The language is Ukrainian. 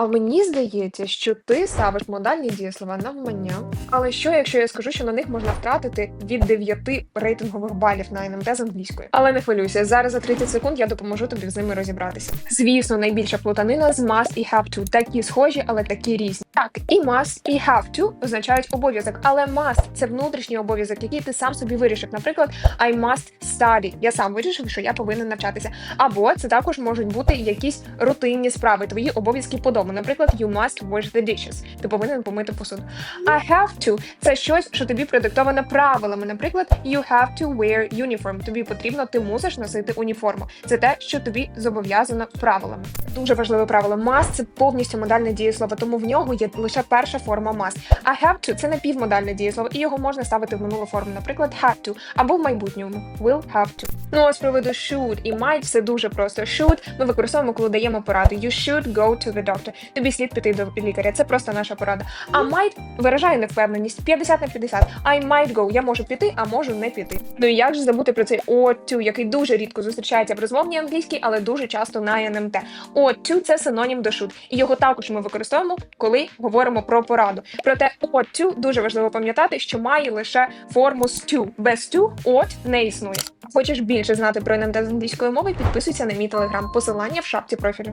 А мені здається, що ти ставиш модальні дієслова навмання. Але що, якщо я скажу, що на них можна втратити від 9 рейтингових балів на НМТ з англійської? Але не хвилюйся, зараз за 30 секунд я допоможу тобі з ними розібратися. Звісно, найбільша плутанина з must і have to. Такі схожі, але такі різні. Так, і must, і have to означають обов'язок, але must – це внутрішній обов'язок, який ти сам собі вирішив. Наприклад, I must study. Я сам вирішив, що я повинен навчатися. Або це також можуть бути якісь рутинні справи, твої обов'язки по дому. Наприклад, you must wash the dishes. Ти повинен помити посуду. I have to – це щось, що тобі продиктовано правилами. Наприклад, you have to wear uniform. Тобі потрібно, ти мусиш носити уніформу. Це те, що тобі зобов'язано правилами. Дуже важливе правило. Must – це повністю модальне дієслово, тому в нього є лише перша форма must. А have to – це напівмодальне дієслово, і його можна ставити в минулу форму, наприклад, have to, або в майбутньому will have to. Ну а з приводу should і might все дуже просто. Should ми використовуємо, коли даємо пораду. You should go to the doctor. Тобі слід піти до лікаря. Це просто наша порада. А might виражає невпевненість 50 на 50. I might go. Я можу піти, а можу не піти. Ну і як же забути про цей ought to, який дуже рідко зустрічається в розмовній англійській, але дуже часто на НМТ. Ought to – це синонім до should. І його також ми використовуємо, коли говоримо про пораду. Проте ought to дуже важливо пам'ятати, що має лише форму з to. Без to ought не існує. Хочеш більше знати про НМД з англійської мови? Підписуйся на мій телеграм. Посилання в шапці профілю.